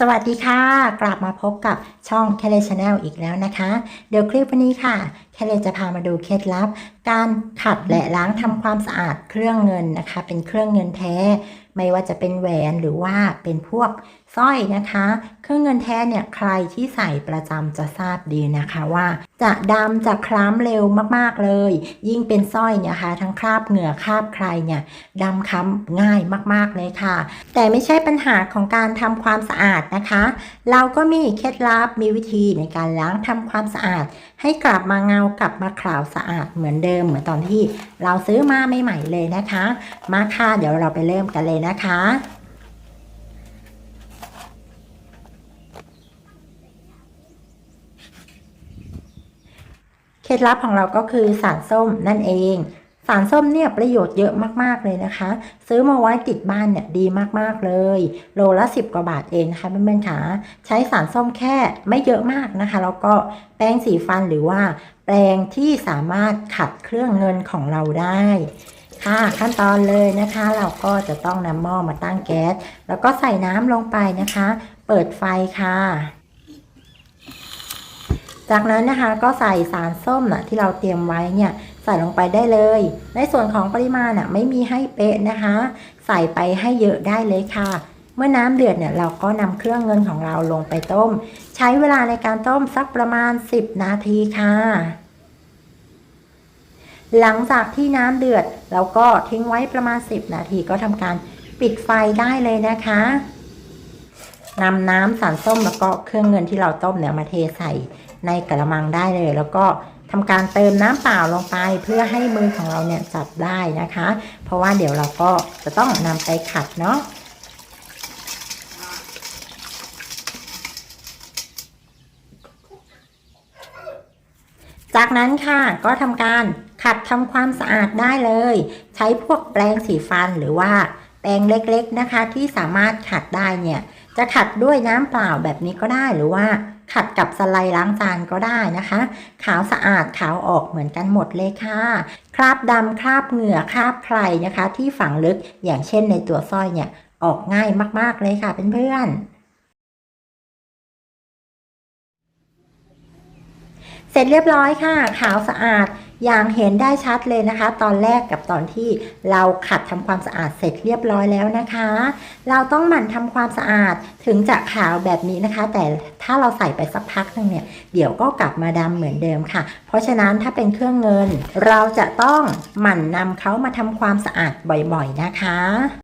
สวัสดีค่ะ กลับมาพบกับช่องแคเลชแนลอีกแล้วนะคะ เดี๋ยวคลิปวันนี้ค่ะ แคเลจะพามาดูเคล็ดลับ การขัดและล้างทำความสะอาดเครื่องเงินนะคะ เป็นเครื่องเงินแท้ ไม่ว่าจะเป็นแหวนหรือว่าเป็นพวกสร้อยนะคะ เครื่องเงินแท้เนี่ยใครที่ใส่ประจำจะทราบดีนะคะว่า จะดำจะคล้ำเร็วมากๆเลย ยิ่งเป็นสร้อยเนี่ยค่ะทั้งคราบเหงื่อคราบใครเนี่ยดำค้ำง่ายมากๆเลยค่ะ แต่ไม่ใช่ปัญหาของการทำความสะอาดนะคะ เราก็มีเคล็ดลับมีวิธีในการล้างทำความสะอาด ให้กลับมาเงากลับมาขาวสะอาดเหมือนเดิมเหมือนตอนที่เราซื้อมาใหม่ๆเลยนะคะ มาค่ะเดี๋ยวเราไปเริ่มกันเลยนะคะเคล็ดลับของเราก็คือสารส้มนั่นเอง สารส้มเนี่ยประโยชน์เยอะมากๆเลยนะคะ ซื้อมาไว้ติดบ้านเนี่ยดีมากๆเลย โลละ 10 กว่าบาทเองนะคะเพื่อนๆคะใช้สารส้มแค่ไม่เยอะมากนะคะ แล้วก็แป้งสีฟันหรือว่า แปรงที่สามารถขัดเครื่องเงินของเราได้ ค่ะขั้นตอนเลยนะคะ เราก็จะต้องนำหม้อมาตั้งแก๊สแล้วก็ใส่น้ำลงไปนะคะ เปิดไฟค่ะ จากนั้นนะคะก็ใส่สารส้มนะที่เราเตรียมไว้เนี่ยใส่ลงไปได้เลย ในส่วนของปริมาณน่ะไม่มีให้เป๊ะนะคะ ใส่ไปให้เยอะได้เลยค่ะ เมื่อน้ำเดือดเนี่ยเราก็นำเครื่องเงินของเราลงไปต้ม ใช้เวลาในการต้มสักประมาณ 10 นาทีค่ะหลังจากที่น้ำเดือด เราก็ทิ้งไว้ประมาณ 10 นาทีก็ทำการปิดไฟได้เลยนะคะ นำน้ำสารส้มแล้วก็เครื่องเงินที่เราต้มเนี่ยมาเทใส่ในกระมังได้เลย แล้วก็ทำการเติมน้ำเปล่าลงไปเพื่อให้มือของเราเนี่ยจับได้นะคะ เพราะว่าเดี๋ยวเราก็จะต้องนำไปขัดเนาะจากนั้นค่ะก็ทำการขัดทำความสะอาดได้เลย ใช้พวกแปรงสีฟันหรือว่าแปรงเล็กๆนะคะ ที่สามารถขัดได้เนี่ย จะขัดด้วยน้ำเปล่าแบบนี้ก็ได้หรือว่าขัดกับสไลด์ล้างจานก็ได้นะคะ ขาวสะอาดขาวออกเหมือนกันหมดเลยค่ะ คราบดำคราบเหงื่อคราบใครนะคะ ที่ฝังลึกอย่างเช่นในตัวสร้อยเนี่ยออกง่ายมากๆเลยค่ะเพื่อนๆเสร็จเรียบร้อยค่ะ ขาวสะอาด อย่างเห็นได้ชัดเลยนะคะ ตอนแรกกับตอนที่เราขัดทำความสะอาดเสร็จเรียบร้อยแล้วนะคะ เราต้องหมั่นทำความสะอาดถึงจะขาวแบบนี้นะคะ แต่ถ้าเราใส่ไปสักพักหนึงเนี่ยเดี๋ยวก็กลับมาดำเหมือนเดิมค่ะ เพราะฉะนั้นถ้าเป็นเครื่องเงิน เราจะต้องหมั่นนำเขามาทำความสะอาดบ่อยๆนะคะ